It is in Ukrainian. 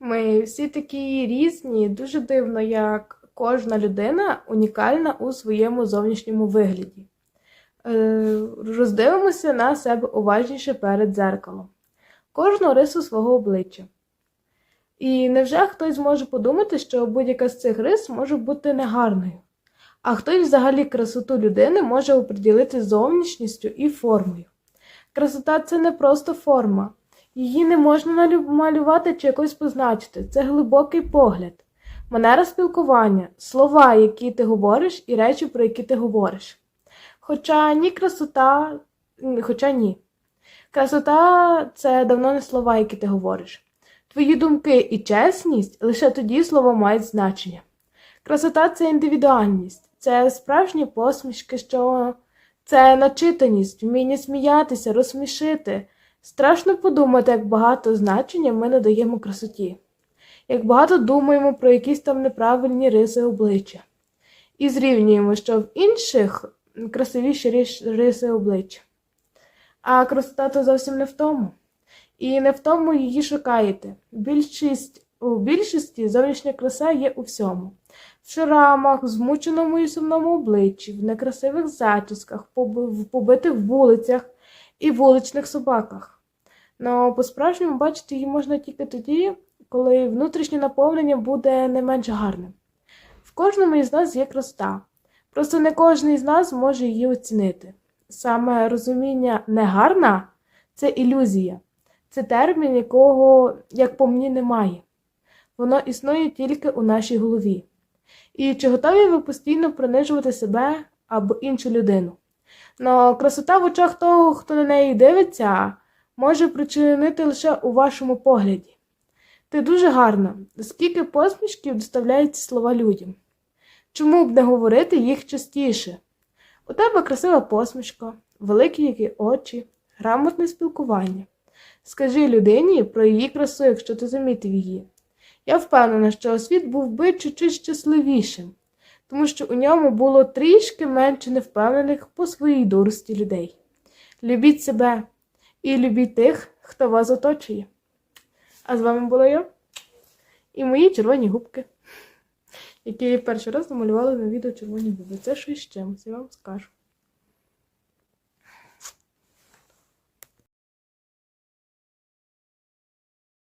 Ми всі такі різні, дуже дивно, як кожна людина унікальна у своєму зовнішньому вигляді. Е, роздивимося на себе уважніше перед дзеркалом, кожну рису свого обличчя. І невже хтось може подумати, що будь-яка з цих рис може бути негарною, а хтось взагалі красоту людини може оприділити зовнішністю і формою. Красота це не просто форма, її не можна малювати чи якось позначити. Це глибокий погляд, манера спілкування, слова, які ти говориш, і речі, про які ти говориш. Хоча ні красота, хоча ні. Красота це давно не слова, які ти говориш. Твої думки і чесність лише тоді слова мають значення. Красота це індивідуальність, це справжні посмішки, що це начитаність, вміння сміятися, розсмішити. Страшно подумати, як багато значення ми надаємо красоті, як багато думаємо про якісь там неправильні риси обличчя. І зрівнюємо, що в інших красивіші риси обличчя. А красота то зовсім не в тому. І не в тому її шукаєте. Більшість, у більшості зовнішня краса є у всьому. В шрамах, в змученому і сумному обличчі, в некрасивих зачісках, в побитих вулицях і вуличних собаках. Но по-справжньому бачити її можна тільки тоді, коли внутрішнє наповнення буде не менш гарним. В кожному із нас є красота. Просто не кожен із нас може її оцінити. Саме розуміння негарна це ілюзія, це термін, якого, як по мені, немає. Воно існує тільки у нашій голові. І чи готові ви постійно принижувати себе або іншу людину? Но красота в очах того, хто на неї дивиться, може причинити лише у вашому погляді. Ти дуже гарна, скільки посмішків доставляють слова людям. Чому б не говорити їх частіше? У тебе красива посмішка, великі які очі, грамотне спілкування. Скажи людині про її красу, якщо ти замітив її. Я впевнена, що світ був би чуть-чуть щасливішим, тому що у ньому було трішки менше невпевнених по своїй дурості людей. Любіть себе і любіть тих, хто вас оточує. А з вами була я і мої червоні губки, які я перший раз намалювала на відео червоні губи. Це щось чимось, я вам скажу.